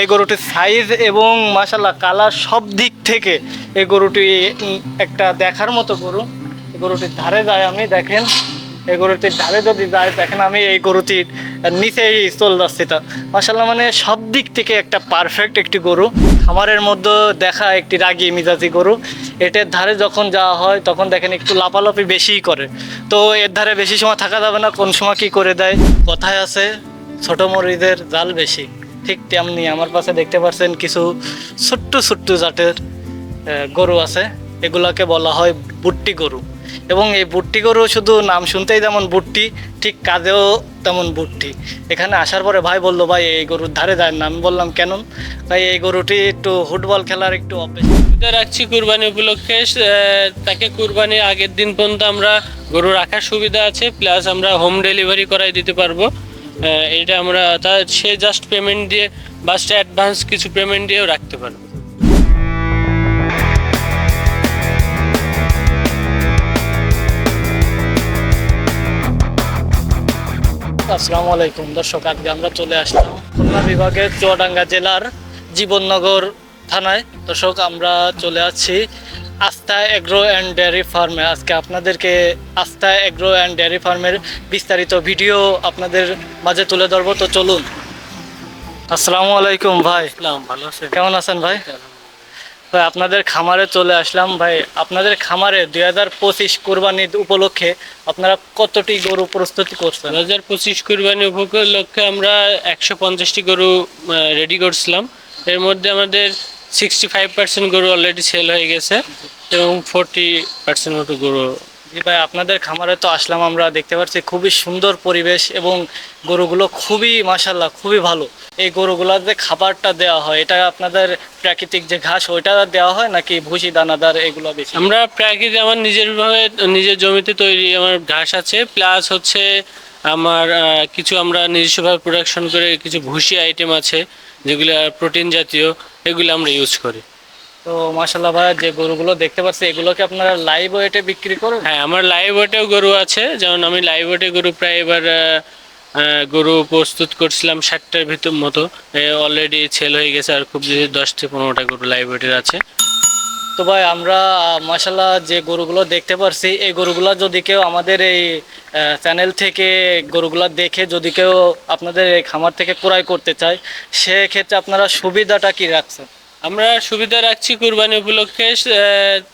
এই গরুটির সাইজ এবং মাসাল্লাহ কালার সব দিক থেকে এই গরুটি একটা দেখার মতো গরু। এই গরুটির ধারে যায় আমি, দেখেন। এই গরুটির ধারে যদি যায় দেখেন আমি এই গরুটির নিচেই চলে যাচ্ছি তা। মাসাল্লাহ মানে সব দিক থেকে একটা পারফেক্ট একটি গরু। খামারের মধ্যে দেখা একটি রাগি মিজাজি গরু। এটার ধারে যখন যাওয়া হয়, তখন দেখেন একটু লাপালাপি বেশিই করে। তো এর ধারে বেশি সময় থাকা যাবে না, কোন সময় কি করে দেয়? কথায় আছে, ছোট মরিদের জাল বেশি। ঠিক তেমনি আমার পাশে দেখতে পাচ্ছেন কিছু ছোট্ট ছোট্ট জাতের গরু আছে। এগুলাকে বলা হয় বুট্টি গরু। এবং এই বুট্টি গরু শুধু নাম শুনতেই যেমন বুট্টি, ঠিক কাজেও তেমন বুট্টি। এখানে আসার পরে ভাই বলল, ভাই, এই গরুর ধারে যায় না আমি বললাম, কেন? ভাই, এই গরুটি একটু ফুটবল খেলার একটু এটা রাখছি কুরবানি উপলক্ষে তাকে কুরবানির আগের দিন পর্যন্ত আমরা গরু রাখার সুবিধা আছে, প্লাস আমরা হোম ডেলিভারি করাই দিতে পারব। এটা আমরা তা সে জাস্ট পেমেন্ট দিয়ে বাসটা অ্যাডভান্স কিছু পেমেন্ট দিয়েও রাখতে পারব। আসসালামু আলাইকুম দর্শক, আজকে আমরা চলে আসলাম খুলনা বিভাগের চুয়াডাঙ্গা জেলার জীবননগর থানায়। দর্শক, আমরা চলে আসছি আস্থা এগ্রো অ্যান্ড ডেয়ারি ফার্মে। আজকে আপনাদেরকে আস্থা এগ্রো অ্যান্ড ডেয়ারি ফার্মের বিস্তারিত ভিডিও আপনাদের মাঝে তুলে ধরবো। তো চলুন। আসসালামু আলাইকুম ভাই। ভালো আছেন? কেমন আছেন ভাই? ভাই আপনাদের খামারে চলে আসলাম। ভাই আপনাদের খামারে দুই হাজার পঁচিশ কোরবানির উপলক্ষে আপনারা কতটি গরু প্রস্তুতি করছেন? দু হাজার পঁচিশ কুরবানি উপলক্ষে আমরা একশো পঞ্চাশটি গরু রেডি করছিলাম। এর মধ্যে আমাদের সিক্সটি ফাইভ পার্সেন্ট গরু অলরেডি সেল হয়ে গেছে এবং ফোরটি পার্সেন্ট মতো গরু। জি ভাই, আপনাদের খামারে তো আসলাম আমরা, দেখতে পাচ্ছি খুবই সুন্দর পরিবেশ এবং গরুগুলো খুবই মাসাল্লাহ খুবই ভালো। এই গরুগুলোর যে খাবারটা দেওয়া হয়, এটা আপনাদের প্রাকৃতিক যে ঘাস, ওইটা দেওয়া হয় নাকি ভুসি, দানাদার, এগুলো বেশি? আমরা প্রাকৃতিক, আমার নিজের ভাবে, নিজের জমিতে তৈরি আমার ঘাস আছে প্লাস হচ্ছে আমার কিছু আমরা নিজস্বভাবে প্রোডাকশন করে কিছু ভুসি আইটেম আছে, যেগুলো প্রোটিন জাতীয়। এগুলো আমরা ইউজ করি। তো মাসাল্লাহ ভাই যে গরুগুলো দেখতে পাচ্ছি এগুলোকে আপনারা লাইভ ওয়েটে বিক্রি করেন? হ্যাঁ আমার লাইভ ওয়েটেও গরু আছে। যেমন আমি লাইভ ওয়েটে গরু প্রায় এবার গরু প্রস্তুত করছিলাম ষাটটার ভিতর মতো। অলরেডি সেল হয়ে গেছে আর খুব বেশি দশ থেকে পনেরোটা গরু লাইভ ওয়েটের আছে। তো ভাই আমরা মাসাল্লাহ যে গরুগুলো দেখতে পারছি এই গরুগুলো যদি কেউ আমাদের এই চ্যানেল থেকে গরুগুলো দেখে যদি কেউ আপনাদের এই খামার থেকে ক্রয় করতে চায় সেক্ষেত্রে আপনারা সুবিধাটা কি রাখছেন? আমরা সুবিধা রাখছি কুরবানি উপলক্ষে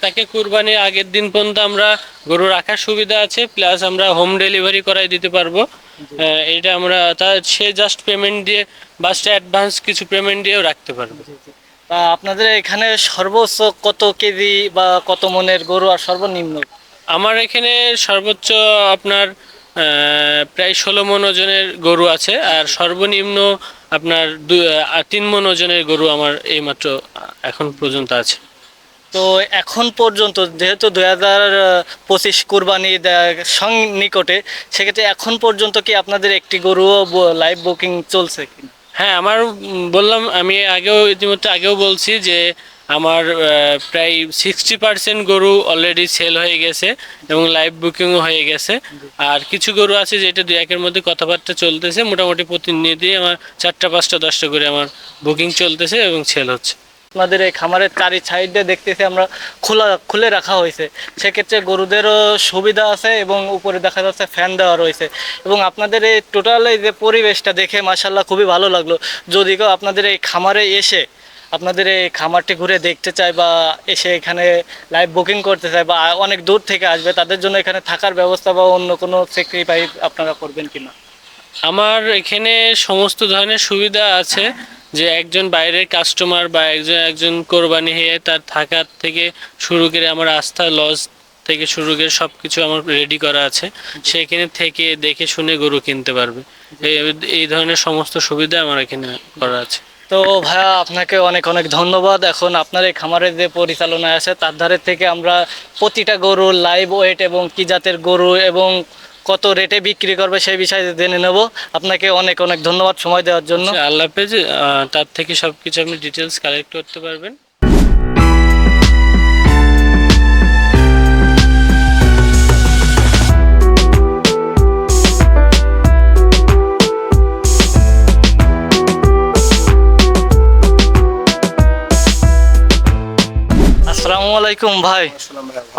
তাকে কুরবানির আগের দিন পর্যন্ত আমরা গরু রাখার সুবিধা আছে প্লাস আমরা হোম ডেলিভারি করাই দিতে পারব। এটা আমরা তা সে জাস্ট পেমেন্ট দিয়ে বাসটা অ্যাডভান্স কিছু পেমেন্ট দিয়েও রাখতে পারব। আপনাদের এখানে সর্বোচ্চ কত কেজি বা কত মনের গরু আর সর্বনিম্ন? আমার এখানে সর্বোচ্চ আপনার প্রায় ষোলো মন ওজনের গরু আছে আর সর্বনিম্ন আপনার তিন মন ওজনের গরু আমার এইমাত্র এখন পর্যন্ত আছে। তো এখন পর্যন্ত যেহেতু দুই হাজার পঁচিশ কুরবানি নিকটে সেক্ষেত্রে এখন পর্যন্ত কি আপনাদের একটি গরুও লাইভ বুকিং চলছে কি হ্যাঁ আমার বললাম, আমি আগেও ইতিমধ্যে আগেও বলছি যে আমার প্রায় সিক্সটি পার্সেন্ট গরু অলরেডি সেল হয়ে গেছে এবং লাইভ বুকিংও হয়ে গেছে। আর কিছু গরু আছে যেটা দু একের মধ্যে কথাবার্তা চলতেছে, মোটামুটি প্রতিনিধি আমার চারটা, পাঁচটা, দশটা করে আমার বুকিং চলতেছে এবং সেল হচ্ছে। আপনাদের এই খামারের চারি সাইডে দেখতেছি আমরা খোলা, খুলে রাখা হয়েছে। সেক্ষেত্রে গরুদেরও সুবিধা আছে এবং উপরে দেখা যাচ্ছে ফ্যান দেওয়া রয়েছে। এবং আপনাদের এই টোটাল এই যে পরিবেশটা দেখে মাসাল্লাহ খুবই ভালো লাগল। যদি কেউ আপনাদের এই খামারে এসে, আপনাদের এই খামারটি ঘুরে দেখতে চায় বা এসে এখানে লাইভ বুকিং করতে চায় বা অনেক দূর থেকে আসবে, তাদের জন্য এখানে থাকার ব্যবস্থা বা অন্য কোনো স্যাক্রিফাইস আপনারা করবেন কিনা? আমার এখানে সমস্ত ধরনের সুবিধা আছে। যে একজন বাইরের কাস্টমার বা একজন একজন কোরবানি হয়ে তার থাকার থেকে শুরু করে আমার আস্থা লজ থেকে শুরু করে সব কিছু আমার রেডি করা আছে। সেখানে থেকে দেখে শুনে গরু কিনতে পারবে। এই ধরনের সমস্ত সুবিধা আমার এখানে করা আছে। তো ভাইয়া আপনাকে অনেক অনেক ধন্যবাদ। এখন আপনার এই খামারের যে পরিচালনায় আছে তার ধারে থেকে আমরা প্রতিটা গরু লাইভ ওয়েট এবং কি জাতের গরু এবং কত রেটে বিক্রি করবে সেই বিষয়ে জেনে নেব। আপনাকে অনেক অনেক ধন্যবাদ সময় দেওয়ার জন্য। আচ্ছা, আল্লাহ পেজ তার থেকে সব কিছু আপনি ডিটেলস কালেক্ট করতে পারবেন। আসসালামু আলাইকুম ভাই।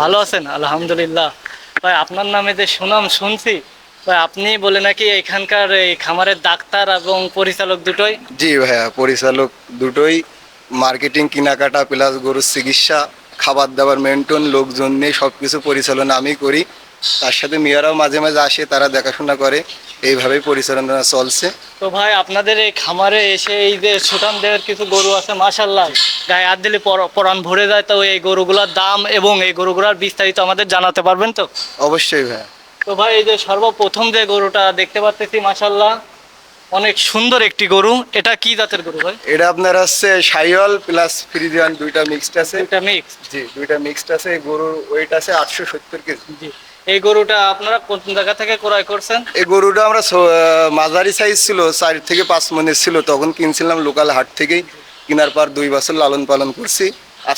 ভালো আছেন? আলহামদুলিল্লাহ। ভাই আপনার নামে যে সুনাম শুনছি ভাই আপনি বলে নাকি এখানকার এই খামারের ডাক্তার এবং পরিচালক দুটোই? জি ভাইয়া, পরিচালক দুটোই। মার্কেটিং, কেনাকাটা, প্লাস গরুর চিকিৎসা, খাবার দাবার মেনটেন লোকজন নিয়ে সব কিছু পরিচালনা আমি করি। তার সাথে মেয়েরাও মাঝে মাঝে আসে, তারা দেখাশোনা করে। এইভাবেই পরিচালনা চলছে। তো ভাই আপনাদের এই খামারে এসে এই যে সুঠাম দেহের কিছু গরু আছে মাশাল্লাহ গায়ে হাত দিলে পর- পরাণ ভরে যায় তো এই গরুগুলোর দাম এবং এই গরুগুলোর বিস্তারিত আমাদের জানাতে পারবেন তো? অবশ্যই ভাইয়া তো ভাই এই যে সর্বপ্রথম যে গরুটা দেখতে পাচ্ছি মাশাল্লাহ অনেক সুন্দর একটি গরু। এটা কি জাতের গরু ভাই? এটা আপনার হচ্ছে সাইওয়াল প্লাস ফ্রিজিয়ান দুইটা মিক্সড আছে। এটা মিক্স জি দুইটা মিক্সড আছে। গরুর ওয়েট আছে আটশো সত্তর কেজি। জি। এই গরুটা আপনারা কোন জায়গা থেকে ক্রয় করছেন? এই গরুটা আমরা মাঝারি সাইজ ছিল চার থেকে পাঁচ মনের ছিল তখন কিনছিলাম লোকাল হাট থেকেই। কেনার পর দুই বছর লালন পালন করছি।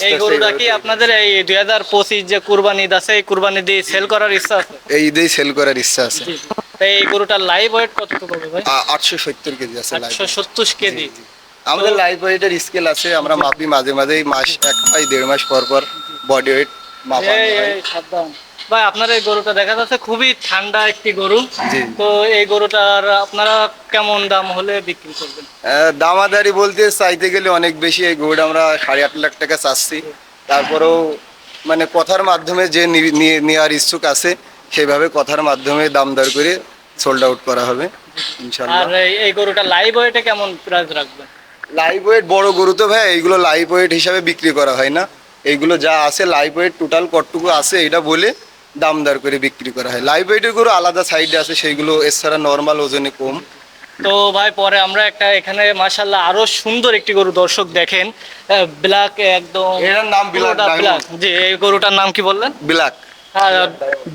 এই গরুটা কি আপনাদের এই দুই হাজার পঁচিশ যে কুরবানি ঈদ আছে এই কুরবানি দিয়ে সেল করার ইচ্ছা আছে? এই ঈদেই সেল করার ইচ্ছা আছে। এই গরুটার লাইভ ওয়েট কতটুকু হবে ভাই? আটশো সত্তর কেজি আছে একশো সত্তর কেজি। আমাদের লাইভ ওয়েটের স্কেল আছে আমরা মাপি মাঝে মাঝে মাস এক মাস দেড় মাস পর পর বডি ওয়েট মাপা সাবধান। ভাই আপনার এই গরুটা দেখা যাচ্ছে খুবই ঠান্ডা একটি গরু। তো এই গরুটার আপনারা কেমন দাম হলে বিক্রি করবেন? দামাদারি বলতে চাইতে গেলে অনেক বেশি এই গরুটা আমরা সাড়ে আট লাখ টাকা চাচ্ছি। তারপরেও মানে কথার মাধ্যমে যে নেওয়ার ইচ্ছুক আছে সেভাবে কথার মাধ্যমে দাম দর করে সোল্ড আউট করা হবে ইনশাল্লাহ। আর এই- এই গরুটা লাইভ ওয়েটে কেমন প্রাইস রাখবেন? লাইভ ওয়েট বড় গরু তো ভাই এইগুলো লাইভ ওয়েট হিসাবে বিক্রি করা হয় না। এইগুলো যা আছে লাইভ ওয়েট টোটাল কতটুকু আছে এটা বলে দাম দর করে বিক্রি করা হয়। লাইভ ওয়েটের গরু আলাদা সাইডে আছে সেইগুলো এছাড়া নর্মাল ওজনে কম। তো ভাই পরে আমরা একটা এখানে মাশাল্লাহ আরও সুন্দর একটি গরু দর্শক দেখেন। ব্ল্যাক একদম এটার নাম পুরোটা জি এই গরুটার নাম কি বললেন? ব্ল্যাক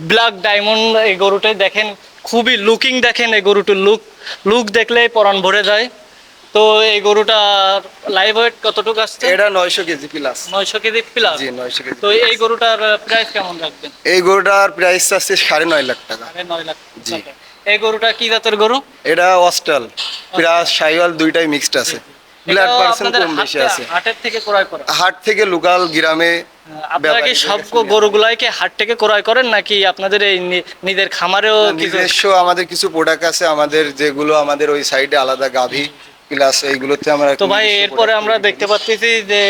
ব্ল্যাক ডায়মন্ড এই গরুটাই দেখেন। খুবই লুকিং দেখেন এই গরুটির লুক লুক দেখলেই পরাণ ভরে যায়। তো এই গরুটার লাইভ ওয়েট কতটুকু আসছে? এটা নয়শো কেজি প্লাস নয়শো কেজি প্লাস জি নয়শো কেজি তো এই গরুটার প্রাইস কেমন রাখবেন? এই গরুটার প্রাইস আছে সাড়ে নয় লাখ টাকা। সাড়ে নয় লাখ জি। এই গরুটা কি জাতের গরু? এটা অস্টাল প্লাস সাইওয়াল দুইটাই মিক্সড আছে। ব্লাড এটাও পার্সেন্ট কম বেশি আছে। হাটের থেকে ক্রয় করা? হাট থেকে লোকাল গ্রামে আপনারা কি সব গরুগুলাই কি হাট থেকে ক্রয় করেন নাকি আপনাদের এই নিজের খামারেও কিছু নিজস্ব আমাদের কিছু প্রোডাক্ট আছে। আমাদের যেগুলো আমাদের ওই সাইডে আলাদা গাভী। প্লাস এইগুলোতে আমরা তো ভাই এরপরে আমরা দেখতে পাচ্ছি যে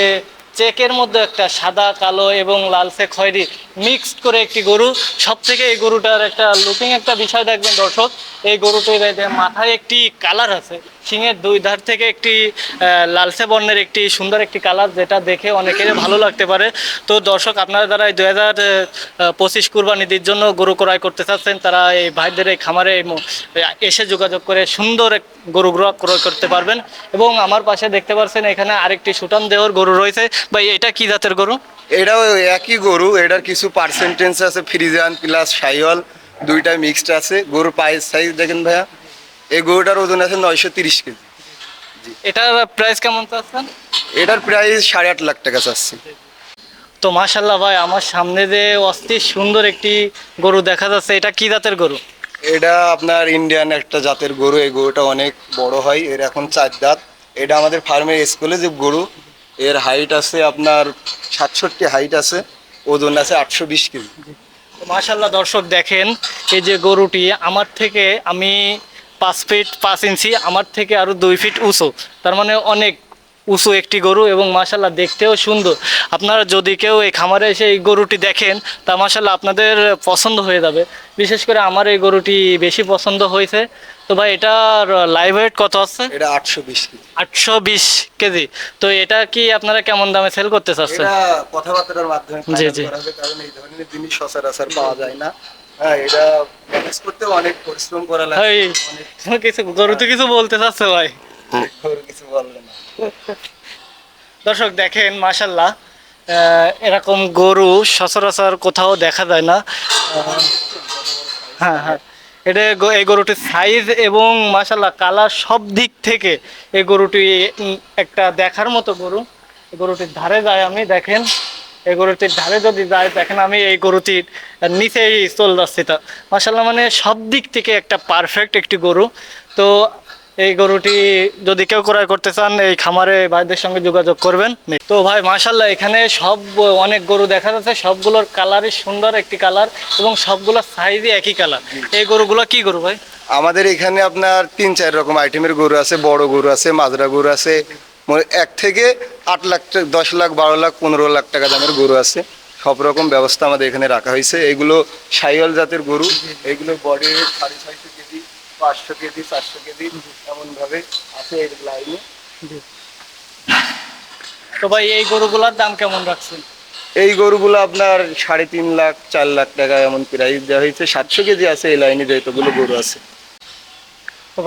চেকের মধ্যে একটা সাদা কালো এবং লালচে খয়েরি মিক্সড করে একটি গরু। সব থেকে এই গরুটার একটা লুকিং একটা বিষয় দেখবেন দর্শক এই গরুটির যে মাথায় একটি কালার আছে। সিংয়ের দুই ধার থেকে একটি লালসে বর্ণের একটি সুন্দর একটি কালার যেটা দেখে অনেকেরই ভালো লাগতে পারে। তো দর্শক, আপনারা যারা এই দুই হাজার পঁচিশ কুরবানিদের জন্য গরু ক্রয় করতে চাচ্ছেন, তারা এই ভাইদের এই খামারে এসে যোগাযোগ করে সুন্দর এক গরুগুলো ক্রয় করতে পারবেন। এবং আমার পাশে দেখতে পাচ্ছেন, এখানে আরেকটি সুটান দেওয়ার গরু রয়েছে। ভাই, এটা কি জাতের গরু? এটাও একই গরু, এটার কিছু পার্সেন্টেজ আছে ফ্রিজান প্লাস সাইওয়াল দুইটাই মিক্সড আছে। গরুর পায়ের সাইজ দেখেন ভাইয়া। এই গরুটার ওজন আছে নয়শো তিরিশ কেজি। এটার প্রাইস কেমন চাচ্ছেন? এটার প্রাইস সাড়ে আট লাখ টাকা চাচ্ছি। তো মাশাল্লাহ ভাই আমার সামনে যে অস্থির সুন্দর একটি গরু দেখা যাচ্ছে এটা কি জাতের গরু? এটা আপনার ইন্ডিয়ান একটা জাতের গরু এই গরুটা অনেক বড় হয় এর এখন চার দাঁত। এটা আমাদের ফার্মের স্কুলে যে গরু এর হাইট আছে আপনার সাতষট্টি হাইট আছে ওজন আছে আটশো বিশ কেজি। মাশাল্লাহ দর্শক দেখেন এই যে গরুটি আমার থেকে আমি পাঁচ ফিট পাঁচ ইঞ্চি আমার থেকে আরও দুই ফিট উঁচু। তার মানে অনেক উঁচু একটি গরু এবং মাশাল্লাহ দেখতেও সুন্দর। আপনারা যদি কেউ এই খামারে এসে এই গরুটি দেখেন তা মাশাল্লাহ আপনাদের পছন্দ হয়ে যাবে। বিশেষ করে আমার এই গরুটি বেশি পছন্দ হয়েছে। তো ভাই এটার লাইভ ওয়েট কত আছে? এটা আটশো বিশ কেজি। আটশো বিশ কেজি। তো এটা কি আপনারা কেমন দামে সেল করতে চাচ্ছেন? কথাবার্তার মাধ্যমে জি, জি। কারণ এই ধরনের জিনিস সচরাচর পাওয়া যায় না। হ্যাঁ এটা ম্যানেজ করতে অনেক পরিশ্রম করা লাগে ভাই অনেক কিছু গরু তো কিছু বলতে চাচ্ছে ভাই। ওর কিছু বলবে না। দর্শক দেখেন মাশাল্লাহ এরকম গরু সচরাচর কোথাও দেখা যায় না। হ্যাঁ হ্যাঁ। এটা এই গরুটির সাইজ এবং মাশাল্লাহ কালার সব দিক থেকে এই গরুটি একটা দেখার মতো গরু। এই গরুটির ধারে যায় আমি দেখেন। এই গরুটির ধারে যদি যায়, দেখেন আমি এই গরুটির নিচেই চল যাচ্ছি তা। মাশাল্লাহ মানে সব দিক থেকে একটা পারফেক্ট একটি গরু। তো এই গরুটি যদি কেউ ক্রয় করতে চান, এই খামারে ভাইদের সঙ্গে যোগাযোগ করবেন। তো ভাই মাশাল্লাহ এখানে সব অনেক গরু দেখা যাচ্ছে, সবগুলোর কালারই সুন্দর একটি কালার এবং সবগুলোর সাইজই একই কালার এই গরুগুলো কি গরু ভাই? আমাদের এখানে আপনার তিন, চার রকম আইটেমের গরু আছে, বড় গরু আছে, মাজরা গরু আছে এক থেকে আট লাখ দশ লাখ বারো লাখ পনেরো লাখ টাকা দামের গরু আছে। সব রকম ব্যবস্থা আমাদের এখানে রাখা হয়েছে। এগুলো সাইওয়াল জাতের গরু। এগুলো বডি সাড়ে ছয়শো কেজি পাঁচশো কেজি চারশো কেজি এমন ভাবে আছে এই লাইনে। তো ভাই এই গরুগুলোর দাম কেমন রাখছেন? এই গরুগুলো আপনার সাড়ে তিন লাখ চার লাখ টাকা এমন প্রাইস দেওয়া হয়েছে। সাতশো কেজি আছে এই লাইনে যেহেতুগুলো গরু আছে।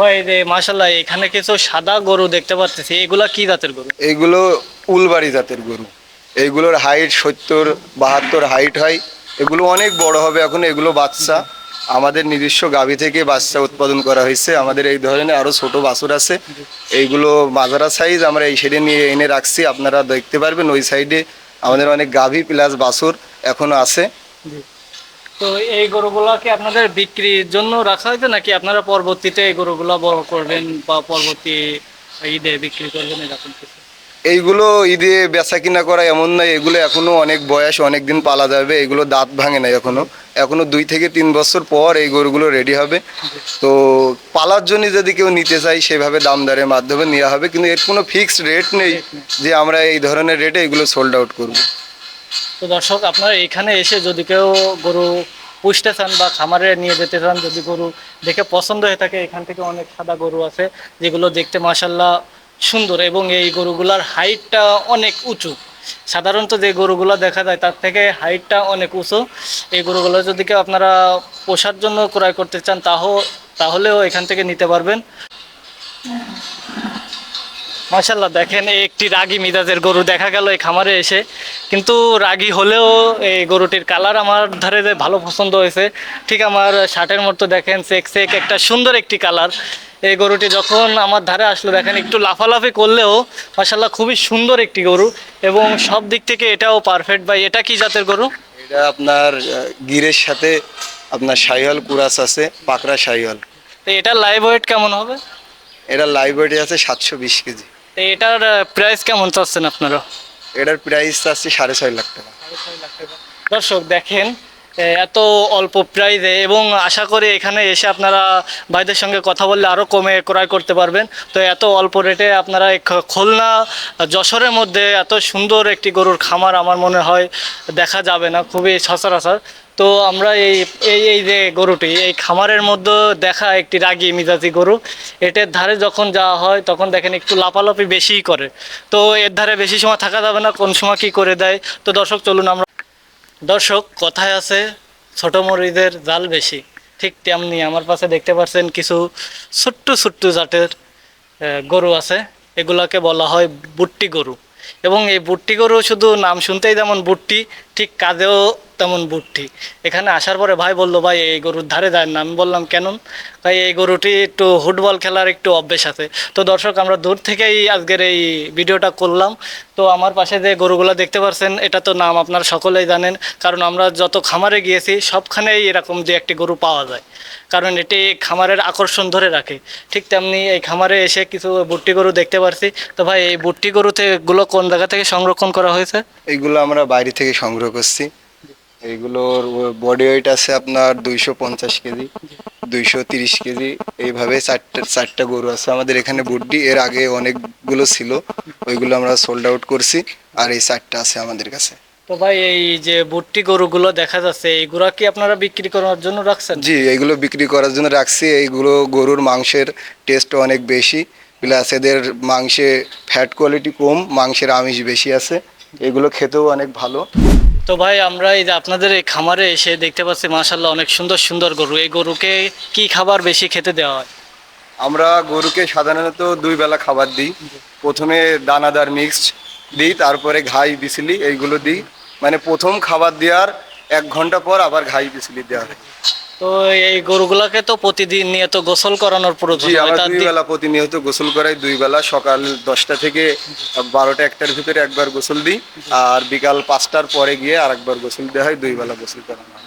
ভাই যে মাশাল্লাহ এখানে কিছু সাদা গরু দেখতে পাচ্ছি এগুলা কি জাতের গরু? এইগুলো উলবাড়ি জাতের গরু। এইগুলোর হাইট সত্তর বাহাত্তর হাইট হয়। এগুলো অনেক বড় হবে এখন এগুলো বাচ্চা। আমাদের নিজস্ব গাভী থেকে বাচ্চা উৎপাদন করা হয়েছে। আমাদের এই ধরনের আরও ছোট বাছুর আছে। এইগুলো মাজারা সাইজ আমরা এই সাইডে নিয়ে এনে রাখছি। আপনারা দেখতে পারবেন ওই সাইডে আমাদের অনেক গাভী প্লাস বাছুর এখনও আছে। তো এই গরুগুলা কি আপনাদের বিক্রির জন্য রাখা হয়েছে নাকি আপনারা পরবর্তীতে এই গরুগুলা বড় করবেন বা পরবর্তী ঈদে বিক্রি করবেন এরকম কিছু? এইগুলো ঈদে বেচা কিনা করা এমন নয় এগুলো এখনও অনেক বয়স অনেক দিন পালা যাবে এগুলো দাঁত ভাঙে না এখনও। এখনও দুই থেকে তিন বছর পর এই গরুগুলো রেডি হবে। তো পালার জন্য যদি কেউ নিতে চাই সেভাবে দাম দরের মাধ্যমে নেওয়া হবে কিন্তু এর কোনো ফিক্সড রেট নেই যে আমরা এই ধরনের রেটে এগুলো সোল্ড আউট করব। তো দর্শক, আপনারা এখানে এসে যদি কেউ গরু পুষতে চান বা খামারে নিয়ে যেতে চান, যদি গরু দেখে পছন্দ হয়ে থাকে, এখান থেকে অনেক সাদা গরু আছে, যেগুলো দেখতে মাসাল্লাহ সুন্দর এবং এই গরুগুলার হাইটটা অনেক উঁচু। সাধারণত যে গরুগুলো দেখা যায়, তার থেকে হাইটটা অনেক উঁচু। এই গরুগুলো যদি কেউ আপনারা পোষার জন্য ক্রয় করতে চান তাহলেও এখান থেকে নিতে পারবেন। মাশাল্লাহ দেখেন একটি রাগী মিজাজের গরু দেখা গেল এই খামারে এসে। কিন্তু রাগী হলেও এই গরুটির কালার আমার ধারে যে ভালো পছন্দ হয়েছে। ঠিক আমার শার্টের মতো দেখেন সেক চেক একটা সুন্দর একটি কালার। এই গরুটি যখন আমার ধারে আসলো দেখেন একটু লাফালাফি করলেও মাশাল্লাহ খুবই সুন্দর একটি গরু এবং সব দিক থেকে এটাও পারফেক্ট ভাই এটা কি জাতের গরু? এটা আপনার গিরের সাথে আপনার সাইহল কুরাস আছে পাকড়া সাইহল তো এটার লাইভ ওয়েট কেমন হবে? এটা লাইভ ওয়েটে আছে সাতশো বিশ কেজি। তো এটার প্রাইস কেমন চাচ্ছেন আপনারা? এটার প্রাইস আছে সাড়ে ছয় লাখ টাকা। দর্শক দেখেন এত অল্প প্রাইজে এবং আশা করি এখানে এসে আপনারা ভাইদের সঙ্গে কথা বললে আরও কমে ক্রয় করতে পারবেন। তো এত অল্প রেটে আপনারা খুলনা যশোরের মধ্যে এত সুন্দর একটি গরুর খামার আমার মনে হয় দেখা যাবে না খুবই সচরাচর। তো আমরা এই এই এই যে গরুটি, এই খামারের মধ্যে দেখা একটি রাগী মিজাজি গরু। এটার ধারে যখন যাওয়া হয়, তখন দেখেন একটু লাপালাপি বেশিই করে। তো এর ধারে বেশি সময় থাকা যাবে না, কোন সময় কি করে দেয়? তো দর্শক, চলুন আমরা দর্শক, কথায় আছে, ছোট মরিচের জাল বেশি। ঠিক তেমনি আমার পাশে দেখতে পাচ্ছেন কিছু ছোট্ট ছোট্ট জাতের গরু আছে। এগুলাকে বলা হয় বুট্টি গরু। এবং এই বুট্টি গরু শুধু নাম শুনতেই যেমন বুট্টি, ঠিক কাজেও তেমন বুট্টি। এখানে আসার পরে ভাই বলল, ভাই, এই গরুর ধারে যায় না আমি বললাম, কেন? ভাই, এই গরুটি একটু ফুটবল খেলার একটু অভ্যেস আছে। তো দর্শক, আমরা দূর থেকেই আজকের এই ভিডিওটা করলাম। তো আমার পাশে যে গরুগুলো দেখতে পাচ্ছেন এটা তো নাম আপনারা সকলেই জানেন, কারণ আমরা যত খামারে গিয়েছি, সবখানেই এরকম যে একটি গরু পাওয়া যায়। কারণ এটি খামারের আকর্ষণ ধরে রাখে। ঠিক তেমনি এই খামারে এসে কিছু বুট্টি গরু দেখতে পারছি। তো ভাই, এই বুট্টি গরুতে গুলো কোন জায়গা থেকে সংরক্ষণ করা হয়েছে? এইগুলো আমরা বাইরে থেকে সংগ্রহ করছি। এইগুলোর বডি ওয়েট আছে আপনার দুইশো পঞ্চাশ কেজি, দুইশো তিরিশ কেজি। এইভাবে চারটা চারটা গরু আছে। আমাদের এখানে বুড্ডি, এর আগে অনেকগুলো ছিল। ওইগুলো আমরা সোল্ড আউট করছি। আর এই চারটা আছে আমাদের কাছে। তো ভাই এই যে বুট্টি গরুগুলো দেখা যাচ্ছে এইগুলা কি আপনারা বিক্রি করার জন্য রাখছেন? জি এগুলো বিক্রি করার জন্য রাখছি। এইগুলো গরুর মাংসের টেস্ট অনেক বেশি। প্লাস এদের মাংসে ফ্যাট কোয়ালিটি কম মাংসের আমিষ বেশি আছে। এগুলো খেতেও অনেক ভালো। তো ভাই আমরা এই যে আপনাদের এই খামারে এসে দেখতে পাচ্ছি মাশাল্লাহ অনেক সুন্দর সুন্দর গরু। এই গরুকে কি খাবার বেশি খেতে দেওয়া হয়? আমরা গরুকে সাধারণত দুই বেলা খাবার দিই। প্রথমে দানাদার মিক্সড দিই তারপরে ঘাই বিসলি এইগুলো দিই। মানে প্রথম খাবার দেওয়ার এক ঘণ্টা পর আবার ঘাই বিসলি দেওয়া হয়। তো এই গরুগুলাকে তো প্রতিদিন নিয়ে তো গোসল করানোর প্রয়োজন জি আমরা দুই বেলা প্রতিনিয়ত গোসল করাই দুই বেলা সকাল দশটা থেকে বারোটা একটার ভিতরে একবার গোসল দিই আর বিকাল পাঁচটার পরে গিয়ে আরেকবার গোসল দেওয়া হয় দুই বেলা গোসল করানো হয়।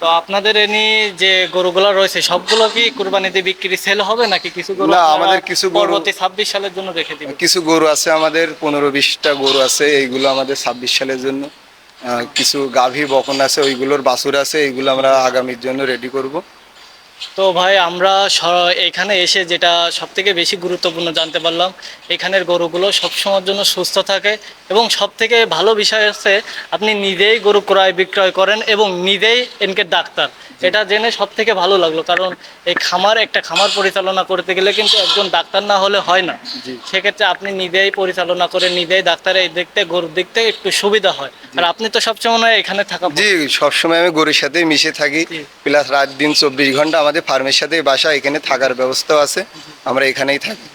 তো আপনাদের এনি যে গরুগুলো রয়েছে সবগুলো কি কুরবানিতে বিক্রি সেল হবে নাকি কিছু গরু না, আমাদের কিছু গরু- পরবর্তী ছাব্বিশ সালের জন্য রেখে দিবেন? কিছু গরু আছে আমাদের পনেরো বিশটা গরু আছে এইগুলো আমাদের ছাব্বিশ সালের জন্য। কিছু গাভী বকন আছে ওইগুলোর বাছুর আছে এইগুলো আমরা আগামীর জন্য রেডি করব। তো ভাই আমরা এখানে এসে যেটা সব থেকে বেশি গুরুত্বপূর্ণ জানতে পারলাম এখানের গরুগুলো সবসময়ের জন্য সুস্থ থাকে এবং সব থেকে ভালো বিষয় হচ্ছে আপনি নিজেই গরু ক্রয় বিক্রয় করেন এবং নিজেই এনকে ডাক্তার। এটা জেনে সব থেকে ভালো লাগল কারণ এই খামার একটা খামার পরিচালনা করতে গেলে কিন্তু একজন ডাক্তার না হলে হয় না। সেক্ষেত্রে আপনি নিজেই পরিচালনা করে নিজেই ডাক্তার এই দেখতে গরুর দেখতে একটু সুবিধা হয়। আর আপনি তো সবসময় এখানে থাকা জি সবসময় আমি গরুর সাথে মিশে থাকি। প্লাস রাত দিন চব্বিশ ঘণ্টা আমাদের ফার্মের সাথে বাসা এখানে থাকার ব্যবস্থাও আছে আমরা এখানেই থাকি।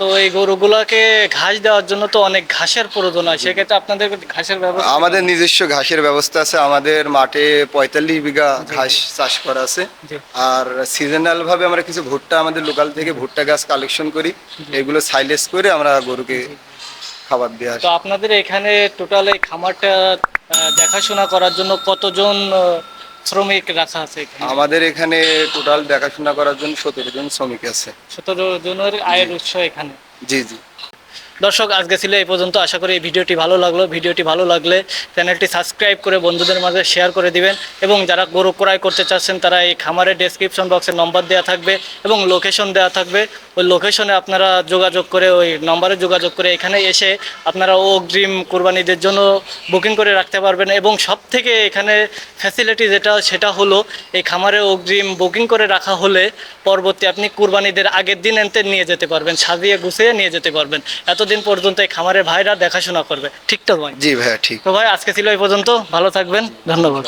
তো এই গরুগুলোকে ঘাস দেওয়ার জন্য তো অনেক ঘাসের প্রয়োজন হয় সেক্ষেত্রে আপনাদের ঘাসের ব্যবস্থা আমাদের নিজস্ব ঘাসের ব্যবস্থা আছে আমাদের মাঠে পঁয়তাল্লিশ বিঘা ঘাস চাষ করা আছে। আর সিজনাল ভাবে আমরা কিছু ভুট্টা আমাদের লোকাল থেকে ভুট্টা গাছ কালেকশন করি এগুলো সাইলেস করে আমরা গরুকে খাবার দেওয়া তো আপনাদের এখানে টোটাল এই খামারটা দেখাশোনা করার জন্য কতজন শ্রমিক রাখা আছে আমাদের এখানে টোটাল দেখাশোনা করার জন্য সতেরো জন শ্রমিক আছে। সতেরো জনের আয়ের উৎস এখানে? জি জি। দর্শক, আজকে ছিল এই পর্যন্ত। আশা করি এই ভিডিওটি ভালো লাগল। ভিডিওটি ভালো লাগলে চ্যানেলটি সাবস্ক্রাইব করে বন্ধুদের মাঝে শেয়ার করে দিবেন এবং যারা গরু ক্রয় করতে চাচ্ছেন, তারা এই খামারের ডেসক্রিপশন বক্সে নম্বর দেওয়া থাকবে এবং লোকেশন দেওয়া থাকবে। ওই লোকেশনে আপনারা যোগাযোগ করে, ওই নম্বরে যোগাযোগ করে এখানে এসে আপনারা অগ্রিম কোরবানিদের জন্য বুকিং করে রাখতে পারবেন এবং সব থেকে এখানে ফ্যাসিলিটি যেটা, সেটা হলো এই খামারে অগ্রিম বুকিং করে রাখা হলে পরবর্তী আপনি কুরবানিদের আগের দিন এনতে নিয়ে যেতে পারবেন, সাজিয়ে গুছিয়ে নিয়ে যেতে পারবেন। এতদিন পর্যন্ত এই খামারের ভাইরা দেখাশোনা করবে। ঠিক তো ভাই? জি ভাইয়া ঠিক। তো ভাই আজকে ছিল এই পর্যন্ত। ভালো থাকবেন। ধন্যবাদ।